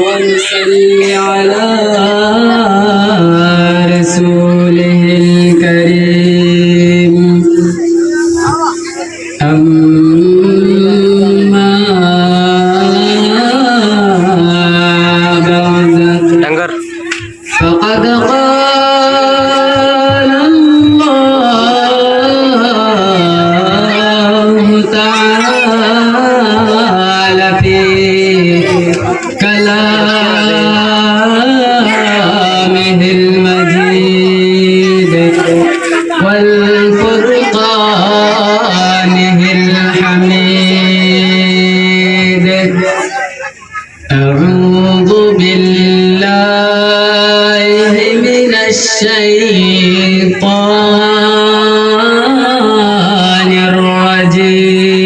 ونصلي على رسوله الكريم أما بعد فقد قال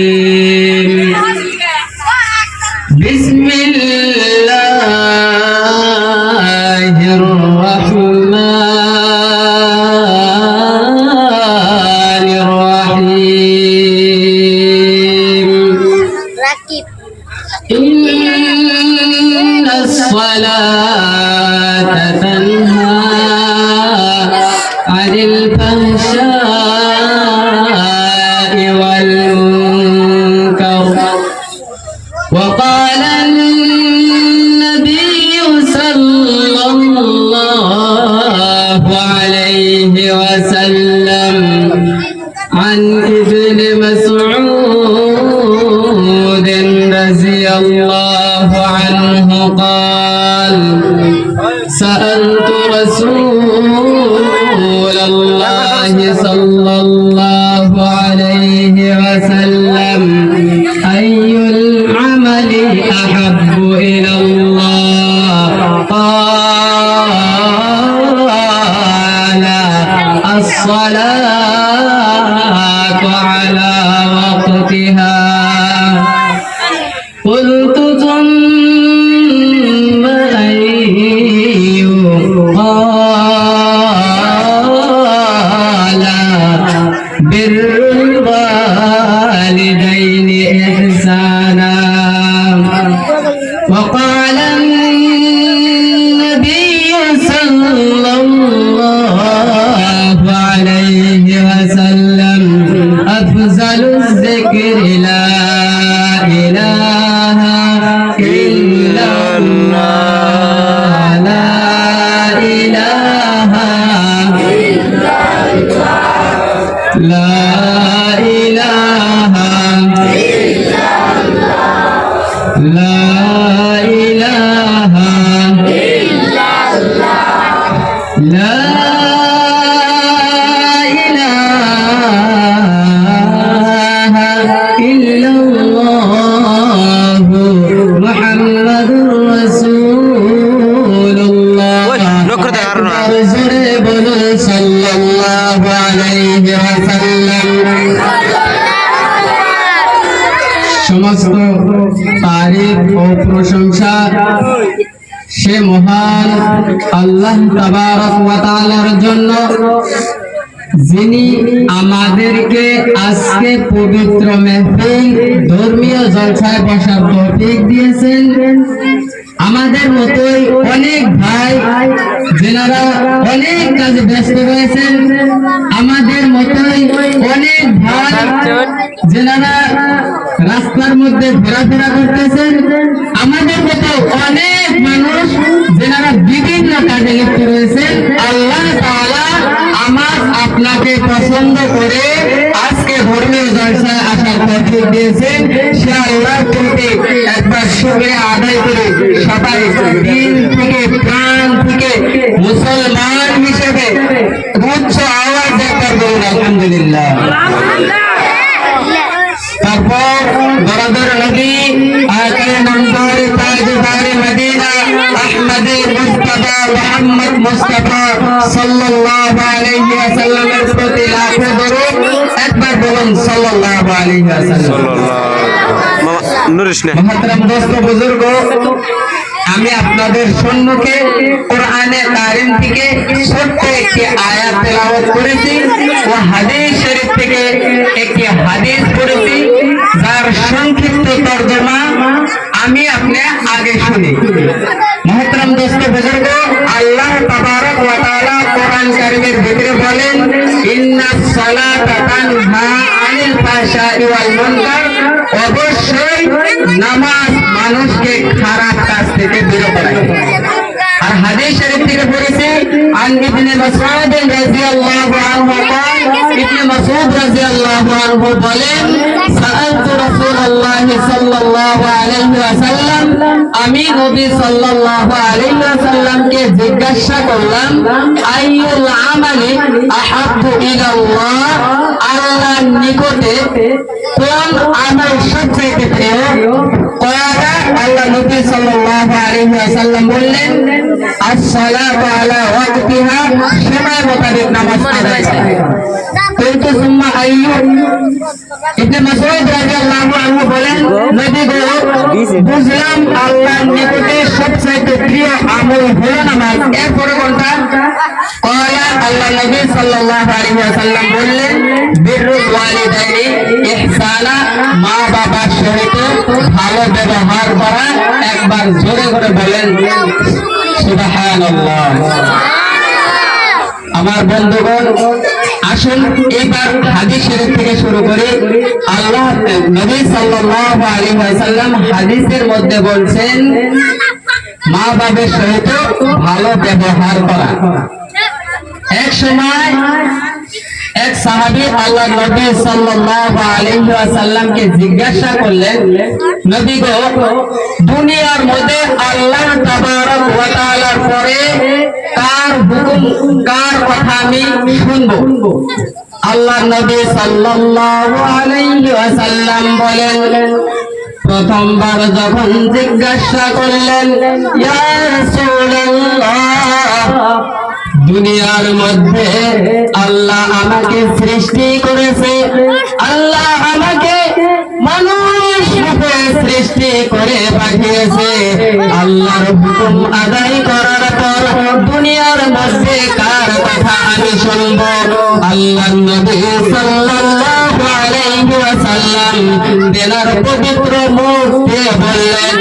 الرجيم بسم الله الرحمن الرحيم. إن الصلاة সমস্ত তারিফ ও প্রশংসা সে মহান আল্লাহ তাবারক ওয়া জন্য, যিনি আমাদেরকে আজকে পবিত্র মেহফিল, ধর্মীয় জলসায় বসার তৌফিক দিয়েছেন। আমাদের মতোই অনেক ভাই যেনারা অনেক কাজে ব্যস্ত রয়েছেন। আমাদের মতোই অনেক ভাই যেনারা রাস্তার মধ্যে ঘোরাফেরা করতেছেন। আমাদের মতো অনেক মানুষ যেনারা বিভিন্ন কাজে লিপ্ত রয়েছেন, আল্লাহ আমার আপনাকে পছন্দ করে আজকে ধর্মীয় জলসায় আসার তৌফিক দিয়েছেন। সে আল্লাহর প্রতি একবার শুকরিয়া আদায় করে সবাই দিন থেকে প্রাণ থেকে মুসলমান হিসেবে উচ্চ আওয়াজ একবার বলুন আলহামদুলিল্লাহ। মোহাম্মদ মুস্তাফা সাল্লাল্লাহু আলাইহি ওয়াসাল্লামের প্রতি লাখো দরুদ একবার বলুন সাল্লাল্লাহু আলাইহি ওয়াসাল্লাম। নুরিশ নে। মহতরম আমি আপনাদের সম্মুখে কোরআনে কারিম থেকে ছোট্ট একটি আয়াত তেলাওয়াত করেছি ও হাদিস শরীফ থেকে একটি হাদিস পড়েছি যার সংক্ষিপ্ত তর্জমা আমি আপনি আগে শুনি। মহতরম দোস্ত বুজুর্গ আল্লাহ তাবারক ওয়া তাআলা কোরআন কারীমের ভিতরে বলেন, ইন্নাস সালাতা তানহা আনিল ফাহশাই ওয়াল মুনকার। আন ইবনে মাসউদ রাদিয়াল্লাহু আনহু قال ইবনে মাসউদ রাদিয়াল্লাহু আনহু বলেন সাআলতু রাসূলুল্লাহ সাল্লাল্লাহু আলাইহি ওয়াসাল্লাম আমি নবী সাল্লাল্লাহু আলাইহি ওয়াসাল্লামকে জিজ্ঞাসা করলাম আইয়ুল আমালি আহাব্বু ইলাল্লাহ আল্লাহর নিকটে কোন আমল সবচেয়ে প্রিয় কয়াদা আল্লাহ নবী সাল্লাল্লাহু আলাইহি ওয়াসাল্লাম বললেন as-সালাতু আলা ওয়াক্তিহা সময় মোতাবেক নামাজ আদায় করা। কিন্তু সুম্মা আইয়ু ইবনে মাসউদ রাদিয়াল্লাহু আনহু বলেন নবী গো বুঝলাম আল্লাহর নিকটে সবচেয়ে প্রিয় আমল হলো নামাজ। এরপরে কোনটা কয়া আল্লাহ নবী সাল্লাল্লাহু আলাইহি ওয়াসাল্লাম বললেন বিররুল ওয়ালিদাইনি ইহসানা মা বাবার সহিত ভালো ব্যবহার করা একবার জোরে করে বলেন। আমার বন্ধুগণ, আসুন এবার হাদিস শরীফ থেকে শুরু করে। আল্লাহ নবী সাল্লাল্লাহু আলাইহি হাদিসের মধ্যে বলছেন, মা বাবার সহিত ভালো ব্যবহার করা। এক সময় এক সাহাবী আল্লাহ নবী সাল্লাল্লাহু আলাইহি জিজ্ঞাসা করলেন, নবী গো, দুনিয়ার মধ্যে আল্লাহ তাবারক ওয়া তাআলার পরে কার হুকুম, কার কথা আমি শুনব? আল্লাহ নবী সাল্লাল্লাহু আলাইহি ওয়াসাল্লাম বলেন, প্রথমবার যখন জিজ্ঞাসা করলেন, ইয়া রাসূলুল্লাহ দুনিয়ার মধ্যে আল্লাহ আমাকে সৃষ্টি করেছে। আল্লাহ আমাকে মানুষ রূপে সৃষ্টি করে পাঠিয়েছে। আল্লাহর হুকুম আদায় করার পর দুনিয়ার মধ্যে কার কথা আমি শুনব? আল্লাহ নবী সাল্লাল্লাহু আলাইহি ওয়াসাল্লাম তেনার পবিত্র মুখ বললেন,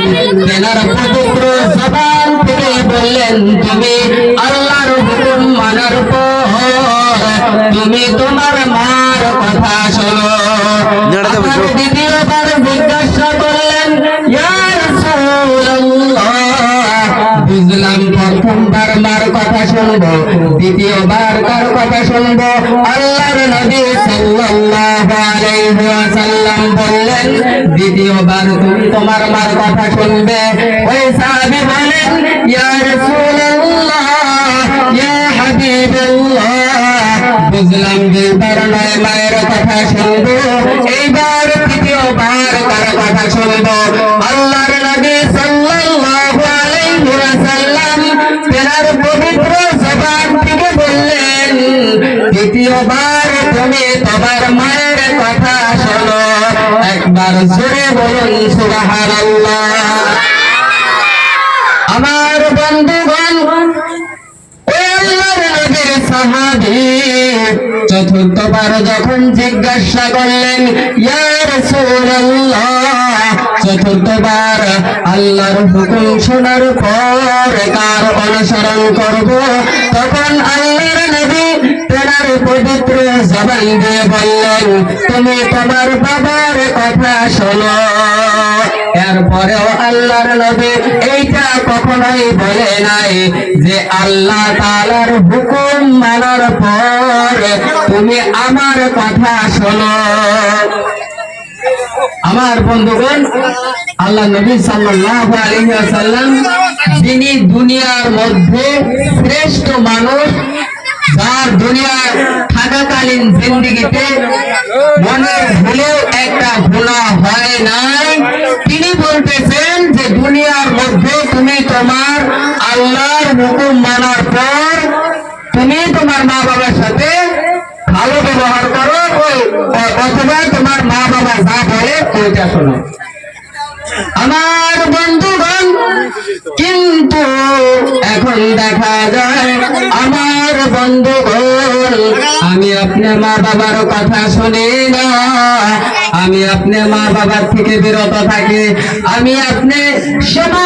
তেনার পবিত্র জবান থেকে বললেন, তুমি দ্বিতীয়বার কার কথা শুনব? আল্লাহর নবী সাল্লাল্লাহু আলাইহি ওয়াসাল্লাম বললেন, দ্বিতীয়বার তুমি তোমার মার কথা শুনবে। ওই সাহাবী বলেন ইয়া রাসূলুল্লাহ, ইয়া হাবিবাল্লাহ। বুঝলাম দুইবার নয় মায়ের কথা শুনব। দ্বিতীয়বার তুমি তোমার মায়ের কথা শোনো, একবার জোরে বলুন সুবহানাল্লাহ। আমার বন্ধুগণ চতুর্থবার যখন জিজ্ঞাসা করলেন, ইয়া রাসূলুল্লাহ চতুর্থবার আল্লাহর হুকুম শোনার পর কার অনুসরণ করব? তখন আল্লাহর নবী তেনার পবিত্র জবান দিয়ে বললেন, তুমি তোমার বাবার কথা শোনো। এরপরেও আল্লাহর নবী এইটা কখনোই বলে নাই যে আল্লাহ তাআলার হুকুম মানার পর তুমি আমার কথা শোনো। আমার বন্ধুগণ, আল্লাহ নবী সাল্লাল্লাহু আলাইহি যিনি দুনিয়ার মধ্যে শ্রেষ্ঠ মানুষ যার দুনিয়া থাকাকালীন জিন্দিগিতে মনে ভুলেও একটা গুণা হয় নাই। তিনি বলতেছেন যে, দুনিয়ার মধ্যে তুমি তোমার আল্লাহর হুকুম মানার পর তুমি তোমার মা বাবার সাথে ভালো ব্যবহার করো অথবা তোমার মা বাবা যা বলে, ওইটা শোনো। আমার কিন্তু এখন দেখা যায় আমার বন্ধুগণ, আমি আপনার মা বাবার কথা শুনি না। আমি আপনার মা বাবার থেকে বিরত থাকি। আমি আপনি সেবা